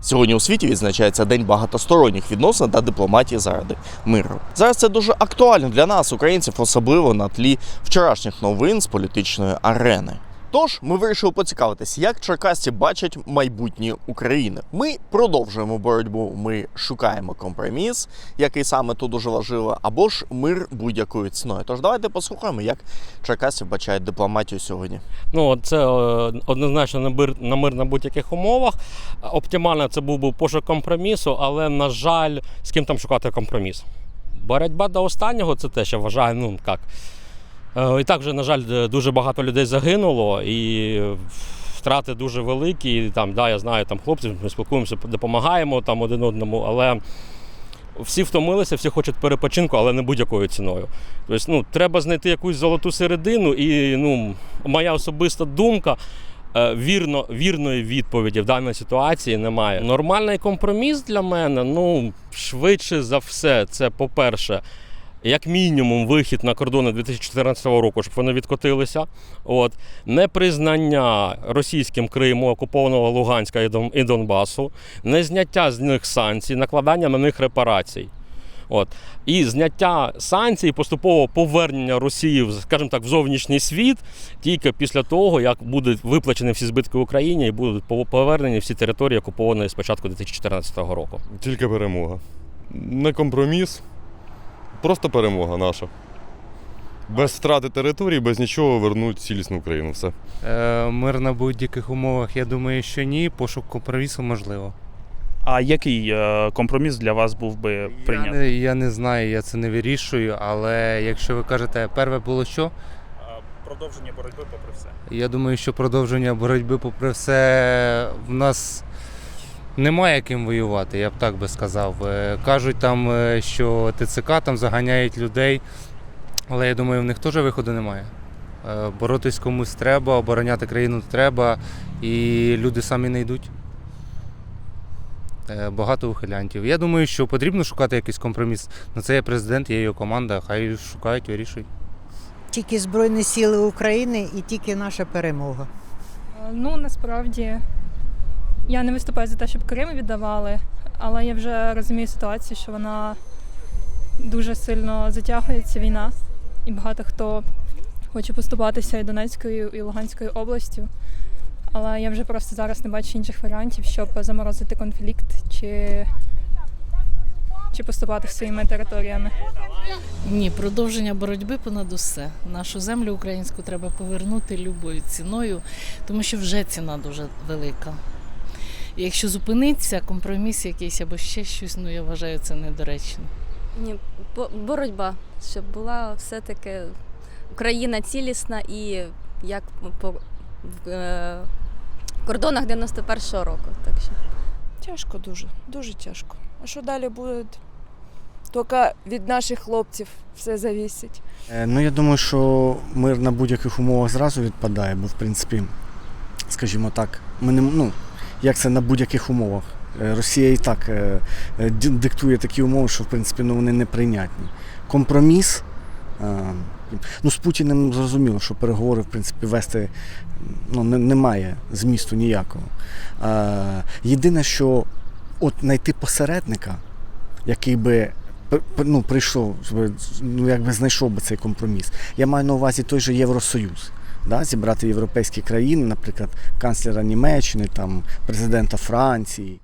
Сьогодні у світі відзначається День багатосторонніх відносин та дипломатії заради миру. Зараз це дуже актуально для нас, українців, особливо на тлі вчорашніх новин з політичної арени. Тож ми вирішили поцікавитись, як черкасці бачать майбутнє України. Ми продовжуємо боротьбу. Ми шукаємо компроміс, який саме тут дуже важливо, або ж мир будь-якою ціною. Тож давайте послухаємо, як черкасці бачають дипломатію сьогодні. Ну, це е, однозначно на мир, на мир на будь-яких умовах. Оптимально це був би пошук компромісу, але, на жаль, з ким там шукати компроміс. Боротьба до останнього це те, що вважаю, ну як. Е, І так вже, на жаль, дуже багато людей загинуло, і втрати дуже великі. І, там, да, я знаю, там хлопців, ми спілкуємося, допомагаємо там один одному, але всі втомилися, всі хочуть перепочинку, але не будь-якою ціною. Тобто, ну, треба знайти якусь золоту середину, і ну, моя особиста думка. е, Вірно, вірної відповіді в даній ситуації немає. Нормальний компроміс для мене, ну швидше за все, це по-перше, як мінімум, вихід на кордони 2014 року, щоб вони відкотилися. От непризнання російським Криму, окупованого Луганська і Донбасу, не зняття з них санкцій, накладання на них репарацій. От. І зняття санкцій, поступово повернення Росії, скажімо так, в зовнішній світ тільки після того, як будуть виплачені всі збитки Україні і будуть повернені всі території, окуповані з початку 2014 року. Тільки перемога. Не компроміс, просто перемога наша. Без втрати території, без нічого вернуть цілісну Україну. Все. Е, Мир на будь-яких умовах, я думаю, що ні. Пошук компромісу можливо. А який е, компроміс для вас був би Я прийнятий? не, я не знаю, я це не вирішую, але якщо ви кажете, перше було що? Продовження боротьби попри все. Я думаю, що продовження боротьби, попри все, в нас немає ким воювати, я б так би сказав. Е, Кажуть там, е, що ТЦК там заганяють людей, але я думаю, в них теж виходу немає. Е, Боротись комусь треба, обороняти країну треба, і люди самі не йдуть. Багато ухилянтів. Я думаю, що потрібно шукати якийсь компроміс. Ну це є президент, є його команда, хай шукають, вирішують. Тільки Збройні Сили України і тільки наша перемога. Ну, насправді, я не виступаю за те, щоб Крим віддавали, але я вже розумію ситуацію, що вона дуже сильно затягується війна, і багато хто хоче поступатися і Донецькою, і Луганською областю. Але я вже просто зараз не бачу інших варіантів, щоб заморозити конфлікт чи, чи поступати своїми територіями. Ні, продовження боротьби понад усе. Нашу землю українську треба повернути любою ціною, тому що вже ціна дуже велика. І якщо зупиниться компроміс якийсь або ще щось, ну я вважаю це недоречно. Ні, бо- боротьба, щоб була все-таки Україна цілісна і як по в е, кордонах 91-го року. Так що. Тяжко дуже, дуже тяжко. А що далі буде? Тільки від наших хлопців все завісить. Е, Ну, я думаю, що мир на будь-яких умовах зразу відпадає, бо в принципі, скажімо так, ми не ну, як це на будь-яких умовах. Е, Росія і так е, е, диктує такі умови, що в принципі ну, вони неприйнятні. Компроміс. Ну, з Путіним зрозуміло, що переговори, в принципі, вести ну, не- немає змісту ніякого. Єдине, що от знайти посередника, який би ну, прийшов, ну, якби знайшов би цей компроміс. Я маю на увазі той же Євросоюз. Да, зібрати європейські країни, наприклад, канцлера Німеччини, там, президента Франції.